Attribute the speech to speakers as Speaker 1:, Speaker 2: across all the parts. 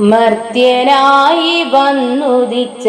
Speaker 1: മർത്യനായി വന്നുദിച്ച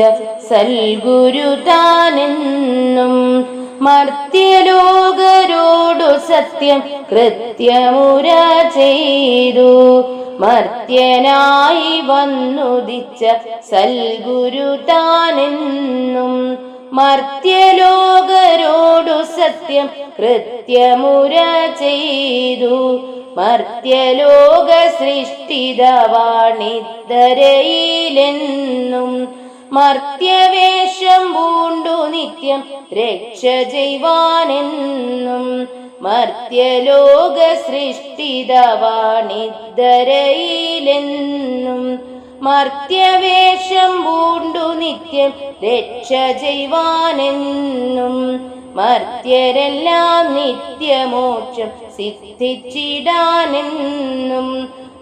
Speaker 1: സൽഗുരു താനെന്നും മർത്യലോകരോടു സത്യം കൃത്യമുര ചെയ്തു. മർത്യനായി വന്നുദിച്ച സൽഗുരു താനെന്നും മർത്യലോകരോടു സത്യം കൃത്യമുര ചെയ്തു. മർത്യലോക സൃഷ്ടിതവാണിത്തരയിലെന്നും മർത്യവേഷം പൂണ്ടു നിത്യം രക്ഷ ചെയ്യുവാനെന്നും മർത്യലോക സൃഷ്ടിതവാണിത്തരയിലെന്നും മർത്യവേഷം പൂണ്ടു നിത്യം രക്ഷ ചെയ്യുവാനെന്നും മർത്യരെല്ലാം നിത്യമോക്ഷം സിദ്ധിച്ചിടാനെന്നും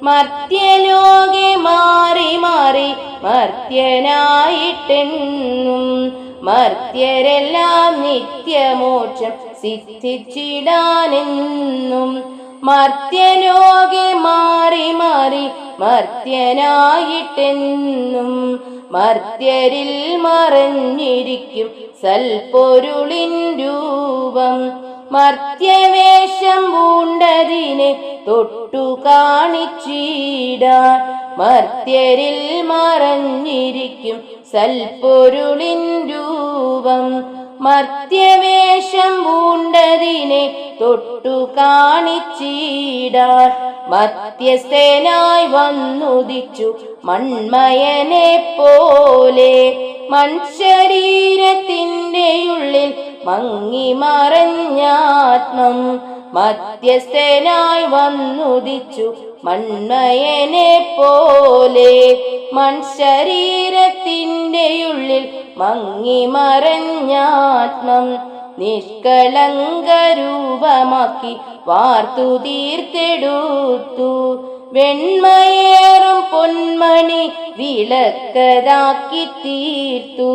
Speaker 1: മർത്യലോകെ മാറി മാറി മർത്യനായിട്ടെന്നും മർത്യരെല്ലാം നിത്യമോക്ഷം സിദ്ധിച്ചിടാനെന്നും മർത്യലോകെ മാറി മാറി മർത്യനായിട്ടെന്നും മർത്യരിൽ മറഞ്ഞിരിക്കും സൽപൊരുളിൻ രൂപം. മർത്യവേഷം പൂണ്ടതിനെ തൊട്ടു കാണിച്ചിടാൻ മർത്യരിൽ മറഞ്ഞിരിക്കും സൽപൊരുളിൻ രൂപം. മർത്യവേഷം പൂണ്ടതിനെ തൊട്ടു കാണിച്ചിടാൻ മധ്യസ്ഥനായി വന്നുദിച്ചു മൺമയനെ പോലെ. മൺശരീരത്തിന്റെ ഉള്ളിൽ മങ്ങി മറഞ്ഞാത്മം മധ്യസ്ഥനായി വന്നുദിച്ചു മൺമയനെ പോലെ. മൺശരീരത്തിന്റെ ഉള്ളിൽ മങ്ങി മറഞ്ഞാത്മം നിഷ്കളങ്കരൂപമാക്കി വാർത്തു തീർത്തെടുത്തു വെണ്മയേറും പൊന്മണി വിളക്കതാക്കി തീർത്തു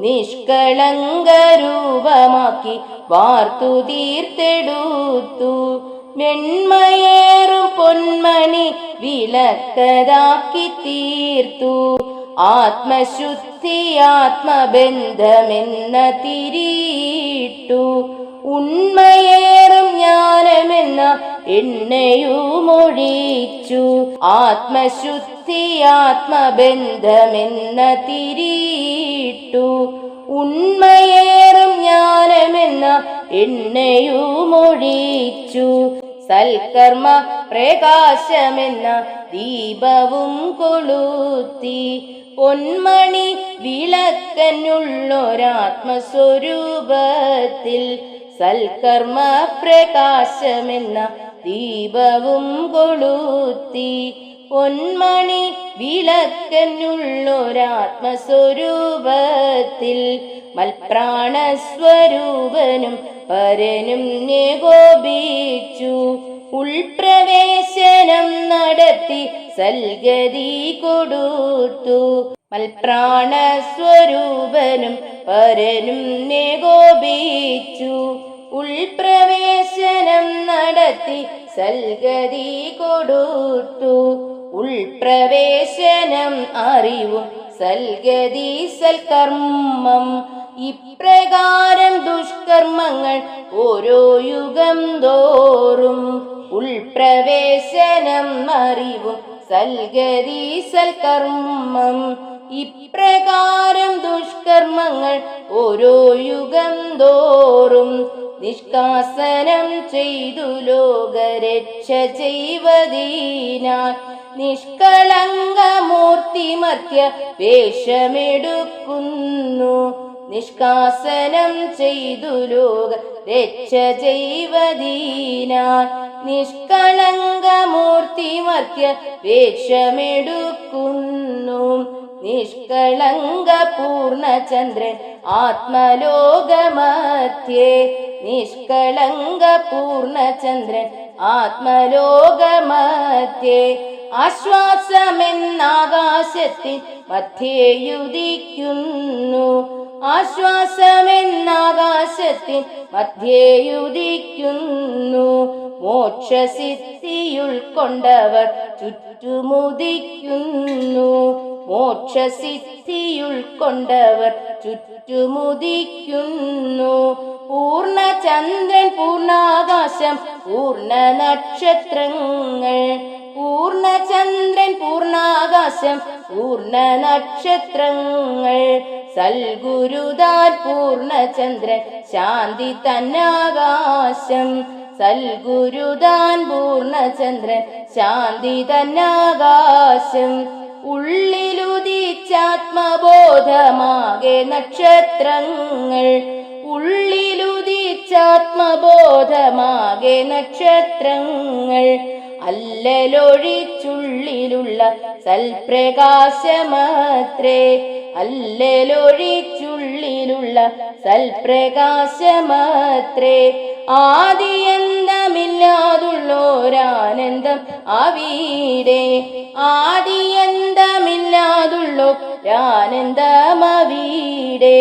Speaker 1: നിഷ്കളങ്ക രൂപമാക്കി വാർത്തു തീർത്തെടുത്തു. വെണ്മയേറും പൊന്മണി വിലക്കതാക്കി തീർത്തു. ആത്മശുദ്ധി ആത്മബന്ധമെന്ന തിരിയിട്ടു. ഉണ്മയേറും എണ്ണയുമൊഴിച്ചു ആത്മശുദ്ധി ആത്മബന്ധമെന്ന തിരിയിട്ടു. ഉണ്മയേറും ജ്ഞാനമെന്ന എണ്ണയുമൊഴിച്ചു സൽക്കർമ്മ പ്രകാശമെന്ന ദീപവും കൊളുത്തി. പൊന്മണി വിളക്കനുള്ളൊരാത്മസ്വരൂപത്തിൽ സൽക്കർമ്മ പ്രകാശമെന്ന ദീപവും കൊളുത്തി പൊന്മണി വിളക്കനുള്ളൊരാത്മസ്വരൂപത്തിൽ മൽപ്രാണസ്വരൂപനും പരനും നികോപിച്ചു ഉൾപ്രവേശനം നടത്തി സൽഗതി കൊടുത്തു. മൽപ്രാണസ്വരൂപനും പരനും നികോപിച്ചു ഉൾപ്രവേശനം നടത്തി സൽഗതി കൊടുത്തു. ഉൾപ്രവേശനം അറിവും സൽഗതി സൽകർമ്മം. ഇപ്രകാരം ദുഷ്കർമ്മങ്ങൾ ഓരോ യുഗം തോറും. ഉൾപ്രവേശനം അറിവും സൽഗതി സൽക്കർമ്മം ഇപ്രകാരം ദുഷ്കർമ്മങ്ങൾ ഓരോ യുഗം തോറും നിഷ്കാസനം ചെയ്തു ലോകരക്ഷ ചെയ്വതീനാൽ നിഷ്കളങ്കമൂർത്തിമത്യ വേഷമെടുക്കുന്നു. നിഷ്കാസനം ചെയ്തു ലോക രക്ഷ ചെയ്വതീനാൽ നിഷ്കളങ്കമൂർത്തിമത്യ വേഷമെടുക്കുന്നു. നിഷ്കളങ്ക പൂർണചന്ദ്രൻ ആത്മലോകമധ്യേ നിഷ്കളങ്ക പൂർണചന്ദ്രൻ ആത്മലോകമധ്യേ ആശ്വാസമെന്നാകാശത്തിൽ മധ്യേയുദിക്കുന്നു ആശ്വാസമെന്നാകാശത്തിൻ മധ്യേയുദിക്കുന്നു മോക്ഷസിദ്ധിയുൾക്കൊണ്ടവർ ചുറ്റുമുദിക്കുന്നു മോക്ഷസിദ്ധിയുൾക്കൊണ്ടവർ ചുറ്റുമുദിക്കുന്നു. പൂർണചന്ദ്രൻ പൂർണാകാശം പൂർണ നക്ഷത്രങ്ങൾ പൂർണ പൂർണചന്ദ്രൻ പൂർണാകാശം പൂർണ നക്ഷത്രങ്ങൾ സൽഗുരുദാൽ പൂർണചന്ദ്രൻ ശാന്തി തന്നാകാശം. സൽഗുരുദാൻ പൂർണചന്ദ്രൻ ശാന്തി തന്നാകാശം. ഉള്ളിലുദിച്ചാത്മബോധമാകെ നക്ഷത്രങ്ങൾ. ഉള്ളിലുദിച്ചാത്മബോധമാകെ നക്ഷത്രങ്ങൾ. അല്ലലൊഴിച്ചുള്ളിലുള്ള സൽപ്രകാശമാത്രേ. അല്ലലൊഴിച്ചുള്ളിലുള്ള സൽപ്രകാശമാത്രേ. ആദിയന്തമില്ലാതുള്ളോരാനന്ദം അവിടെ ആദിയന്തമില്ലാതുള്ളോരാനന്ദമവിടെ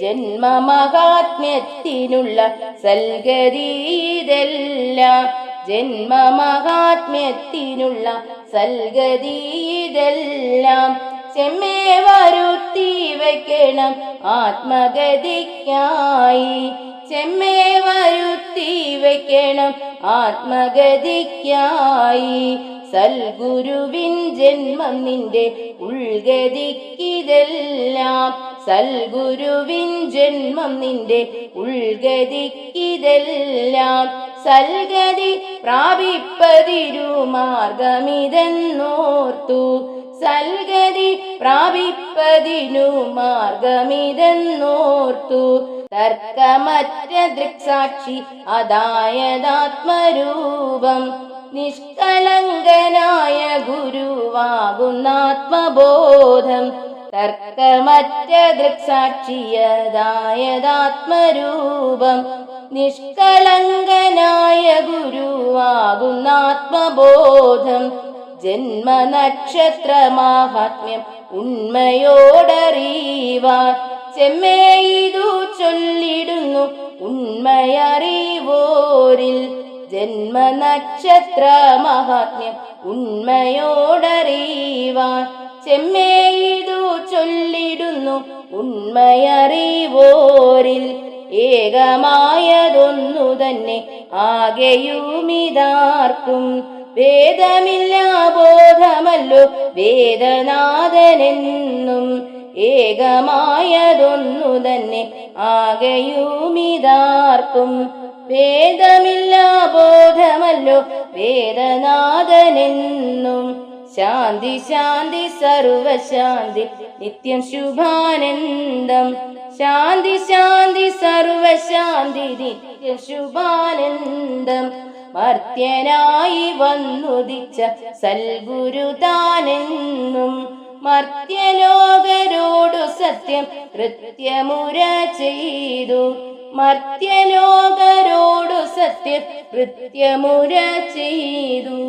Speaker 1: ജന്മമഹാത്മ്യത്തിനുള്ള സൽഗതിയിതെല്ലാം ജന്മമഹാത്മ്യത്തിനുള്ള സൽഗതിയിതെല്ലാം ചെമ്മേ വരുത്തി വയ്ക്കണം ആത്മഗതിക്കായി. ചെമ്മേ വരുത്തി വയ്ക്കണം ആത്മഗതിക്കായി. സൽഗുരുവിൻ ജന്മം നിന്റെ ഉൾഗതിക്കിതെല്ലാം. സൽഗുരുവിൻ ജന്മം നിന്റെ ഉൾഗതിക്കിതെല്ലാം. സൽഗതി പ്രാപിപ്പതിരു മാർഗമിതെന്നോർത്തു. സൽഗതി പ്രാപിപ്പതിനു മാർഗമിതെന്നോർത്തു. തർക്കമറ്റ ദൃക്സാക്ഷി അതായതാത്മരൂപം. നിഷ്കളങ്കനായ ഗുരുവാകുന്നാത്മബോധം. തർക്കമറ്റ ദൃക്സാക്ഷിയതായതാത്മരൂപം. നിഷ്കളങ്കനായ ഗുരുവാകുന്നാത്മബോധം. ജന്മനക്ഷത്ര മാഹാത്മ്യം ഉണ്മയോടറിയുവാൻ ചെമ്മേയിതു ചൊല്ലിടുന്നു ഉണ്മയറിവോരിൽ. ജന്മനക്ഷത്ര മഹാത്മ്യം ഉണ്മയോടറിയുവാൻ ചെമ്മേയിതു ചൊല്ലിടുന്നു ഉണ്മയറിവോരിൽ ഏകമായതൊന്നു തന്നെ ആകെയുമിതാർക്കും. വേദമില്ല ബോധമല്ലോ വേദനാഥനെന്നും ഏകമായതൊന്നു തന്നെ ആകെയുമിതാർക്കും. വേദമില്ല ബോധമല്ലോ വേദനാഥനെന്നും. ശാന്തി ശാന്തി സർവശാന്തി നിത്യം ശുഭാനന്ദം. ശാന്തി ശാന്തി സർവശാന്തി നിത്യം ശുഭാനന്ദം. മർത്യനായി വന്നുദിച്ച സൽഗുരു താനെന്നും മർത്യലോകരോടു സത്യം കൃത്യമുര ചെയ്തു. മർത്യലോകരോടു സത്യ കൃത്യമുര ചെയ്തു.